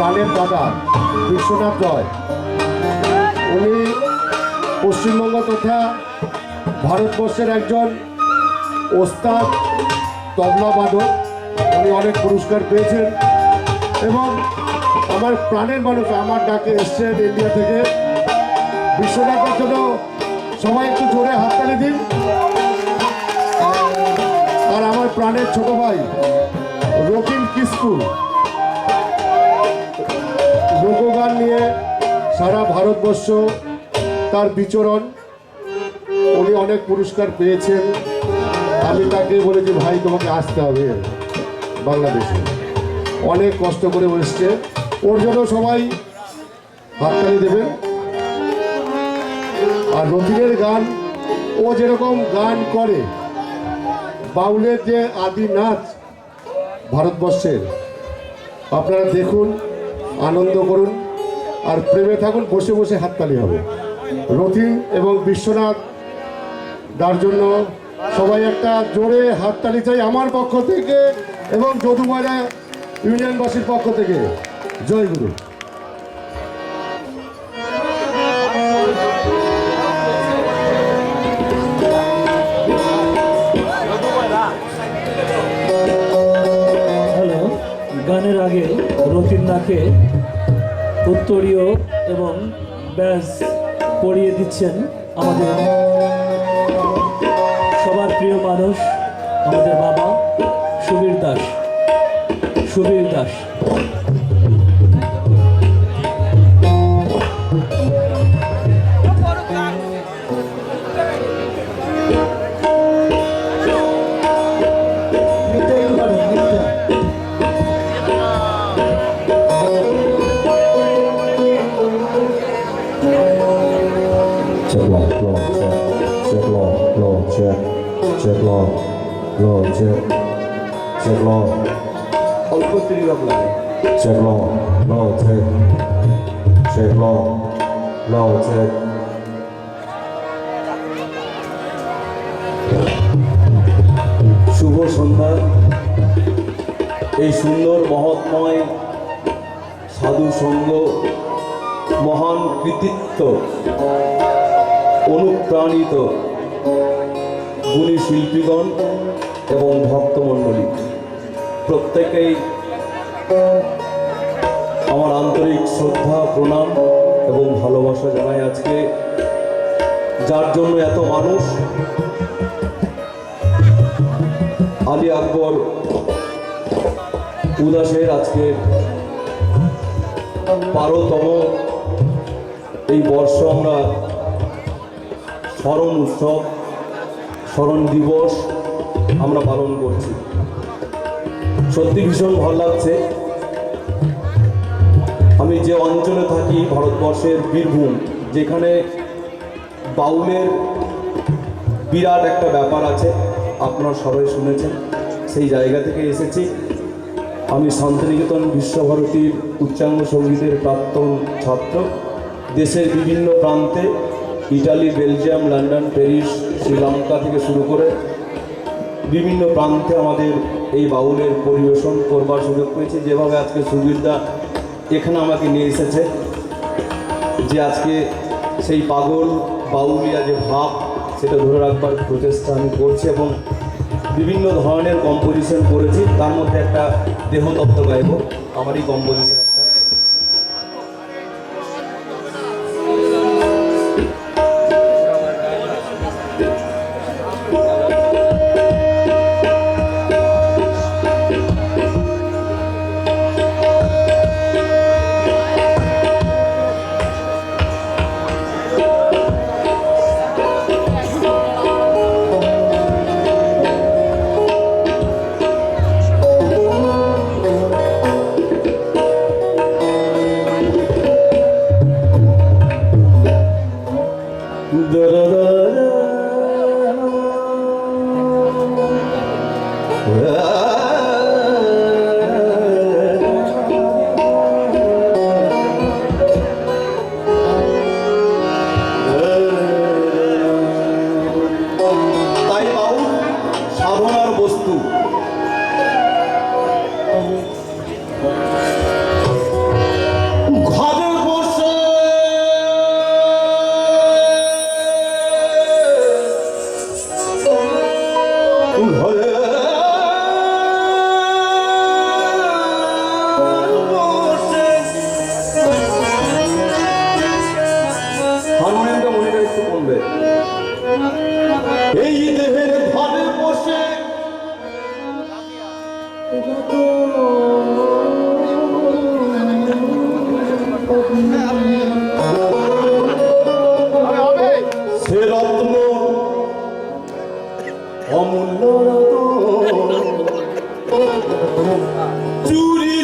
প্রাণের দাদা বিশ্বনাথ রয়। উনি পশ্চিমবঙ্গ তথা ভারতবর্ষের একজন ওস্তাদ তবলাবাদক উনি অনেক পুরস্কার পেয়েছেন। এবং আমার প্রাণের মানুষ, আমার ডাকে এসছেন ইন্ডিয়া থেকে। বিশ্বনাথের জন্য সবাই একটু জোরে হাত হাততালি দিন। আর আমার প্রাণের ছোট ভাই রকিম কিস্কু লোকগান নিয়ে সারা ভারতবর্ষ তার বিচরণ। উনি অনেক পুরস্কার পেয়েছেন। আমি তাকে বলেছি, ভাই, তোমাকে আসতে হবে বাংলাদেশে। অনেক কষ্ট করে এসছে। ওর জন্য সবাই হাততালি দেবেন। আর রতিনের গান, ও যেরকম গান করে, বাউলের যে আদি নাচ ভারতবর্ষের, আপনারা দেখুন। আনন্দ করুন আর প্রেমে থাকুন, বসে বসে হাততালি হবে। রথি এবং বিশ্বনাথ তার জন্য সবাই একটা জোরে হাততালি চাই আমার পক্ষ থেকে এবং যদুমারা ইউনিয়নবাসীর পক্ষ থেকে। জয় গুরু। গানের আগে রতিন নাকে উত্তরীয় এবং ব্যাস পড়িয়ে দিচ্ছেন আমাদের সবার প্রিয় মানুষ, আমাদের বাবা Subir Das. Subir Das. Check check log log check check log অল্প তিরিরক লাগে check log log check check log log check শুভ সন্ধ্যা এই সুন্দর মহৎময় সাধু সঙ্গ মহান কৃতিত্ব অনুপ্রাণিত গুণী শিল্পীগণ এবং ভক্তমণ্ডলী। প্রত্যেকেই আমার আন্তরিক শ্রদ্ধা, প্রণাম এবং ভালোবাসা জানাই আজকে। যার জন্য এত মানুষ আলী আকবর উদাসের আজকে বারোতম এই বর্ষ আমরা স্মরণ উৎসব স্মরণ দিবস আমরা পালন করছি। সত্যি ভীষণ ভালো লাগছে। আমি যে অঞ্চলে থাকি, ভারতবর্ষের বীরভূম, যেখানে বাউলের বিরাট একটা ব্যাপার আছে, আপনারা সবাই শুনেছেন, সেই জায়গা থেকে এসেছি। আমি শান্তিনিকেতন বিশ্বভারতীর উচ্চাঙ্গ সঙ্গীতের প্রাক্তন ছাত্র। দেশের বিভিন্ন প্রান্তে Italy, Belgium, London, Paris, Sri Lanka থেকে শুরু করে বিভিন্ন প্রান্তে আমাদের এই বাউলের পরিবেশন করবার সুযোগ পেয়েছে। যেভাবে আজকে সুবিধা এখানে আমাকে নিয়ে এসেছে, যে আজকে সেই পাগল বাউলিয়া যে ভাব, সেটা ধরে রাখবার প্রচেষ্টা আমি করছি এবং বিভিন্ন ধরনের কম্পোজিশন করেছি। তার মধ্যে একটা দেহতত্ত্ব গাইব, আমারই কম্পোজিশন অমূল্য চুরি